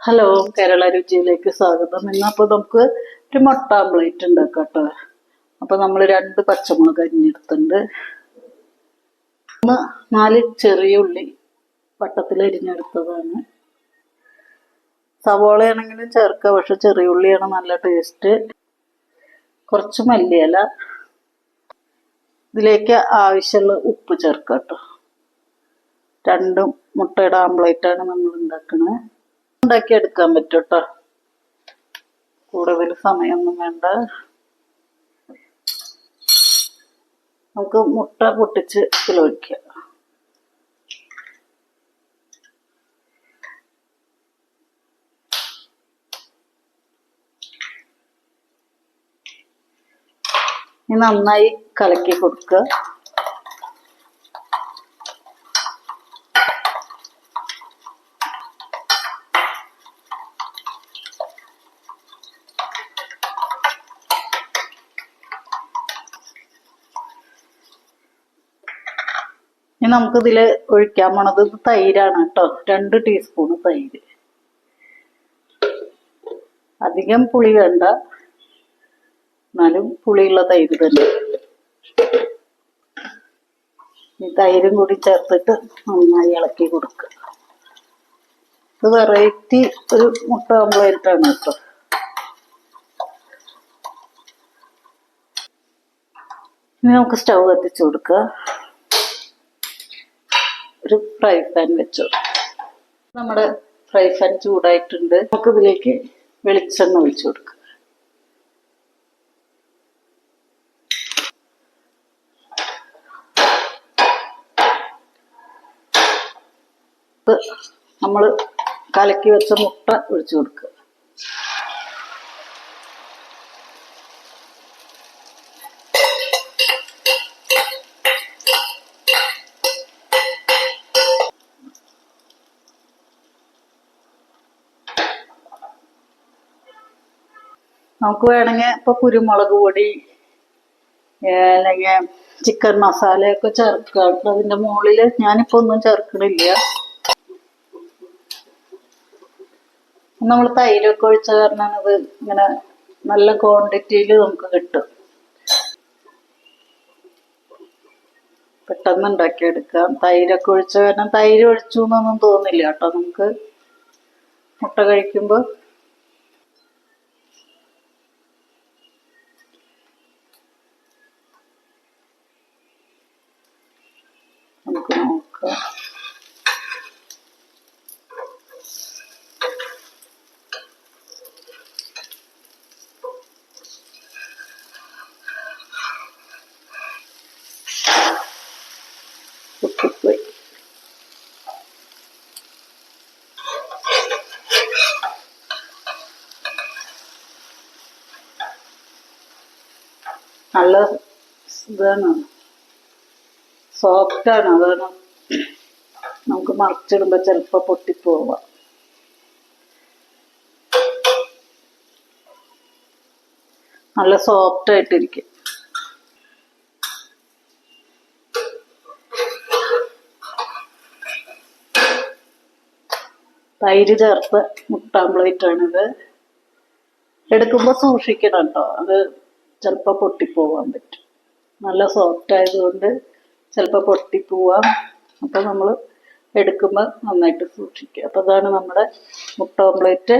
Hello Kerala രുചിയിലേക്ക് സ്വാഗതം. ഇന്ന് അപ്പോൾ നമുക്ക് ഒരു മുട്ട ആംപ്ലേറ്റ് ഉണ്ടാക്കാം കേട്ടോ. അപ്പോൾ നമ്മൾ രണ്ട് പച്ചമുളക് അരിഞ്ഞെടുത്തുണ്ട് ഒന്ന് നാല് ചെറിയ ഉള്ളി വട്ടത്തിൽ അരിഞ്ഞെടുത്തതാണ്. സവോളയാണെങ്കിലും ചേർക്കുക പക്ഷെ ചെറിയ ഉള്ളിയാണ് നല്ല ടേസ്റ്റ് കുറച്ച് മല്ലിയില. ഇതിലേക്ക് ആവശ്യമുള്ള ഉപ്പ് ചേർക്കാം കേട്ടോ. രണ്ടും മുട്ടയുടെ ആംപ്ലേറ്റാണ് നമ്മൾ ഉണ്ടാക്കുന്നത് ഉണ്ടാക്കി എടുക്കാൻ പറ്റും കൂടുതൽ സമയമൊന്നും വേണ്ട. നമുക്ക് മുട്ട പൊട്ടിച്ച് ഇതിലൊഴിക്കാം നന്നായി കലക്കി കൊടുക്കുക. ഇനി നമുക്കിതിൽ ഒഴിക്കാൻ പോണത് തൈരാണ് കേട്ടോ. രണ്ട് ടീസ്പൂൺ തൈര്. അധികം പുളി വേണ്ട. എന്നാലും പുളിയുള്ള തൈര് തന്നെ. ഈ തൈരും കൂടി ചേർത്തിട്ട് നന്നായി ഇളക്കി കൊടുക്കുക ഇത് വെറൈറ്റി ഒരു മുട്ട ഓംപ്ലേറ്റാണ് കേട്ടോ. ഇനി നമുക്ക് സ്റ്റൗ കത്തിച്ചു കൊടുക്കുക ഒരു ഫ്രൈ പാൻ വെച്ചു. നമ്മുടെ ഫ്രൈ പാൻ ചൂടായിട്ടുണ്ട്. നമുക്ക് ഇതിലേക്ക് വെളിച്ചെണ്ണ ഒഴിച്ചു കൊടുക്കുക നമ്മൾ കലക്കി വെച്ച മുട്ട ഒഴിച്ചു കൊടുക്കുക. നമുക്ക് വേണമെങ്കിൽ ഇപ്പൊ കുരുമുളക് പൊടി അല്ലെങ്കിൽ ചിക്കൻ മസാലയൊക്കെ ചേർക്കുക അതിന്റെ മുകളിൽ ഞാനിപ്പോ ഒന്നും ചേർക്കണില്ല. നമ്മൾ തൈരൊക്കെ ഒഴിച്ച കാരണം അത് ഇങ്ങനെ നല്ല ക്വാണ്ടിറ്റിയിൽ നമുക്ക് കിട്ടും. പെട്ടെന്ന് ഉണ്ടാക്കിയെടുക്കാം. തൈരൊക്കെ ഒഴിച്ച കാരണം തൈര് ഒഴിച്ചു എന്നൊന്നും തോന്നില്ല കേട്ടോ നമുക്ക്. മുട്ട കഴിക്കുമ്പോൾ നമുക്ക് നോക്കാം പൊട്ടിപ്പോയി നല്ല ഇതാണ് സോഫ്റ്റ് ആണ് അതാണ് നമുക്ക് മറിച്ചിടുമ്പോ ചിലപ്പോ പൊട്ടിപ്പോവുക നല്ല സോഫ്റ്റ് ആയിട്ടിരിക്കും. തൈര് ചേർത്ത് ഇത് എടുക്കുമ്പോൾ സൂക്ഷിക്കണം കേട്ടോ അത് ചിലപ്പോൾ പൊട്ടിപ്പോവാൻ പറ്റും. നല്ല സോഫ്റ്റ് ആയതുകൊണ്ട് ചിലപ്പോൾ പൊട്ടിപ്പോവാം. അപ്പോൾ നമ്മൾ എടുക്കുമ്പോൾ നന്നായിട്ട് സൂക്ഷിക്കുക. അപ്പോൾ അതാണ് നമ്മുടെ മുട്ട ഓംപ്ലേറ്റ്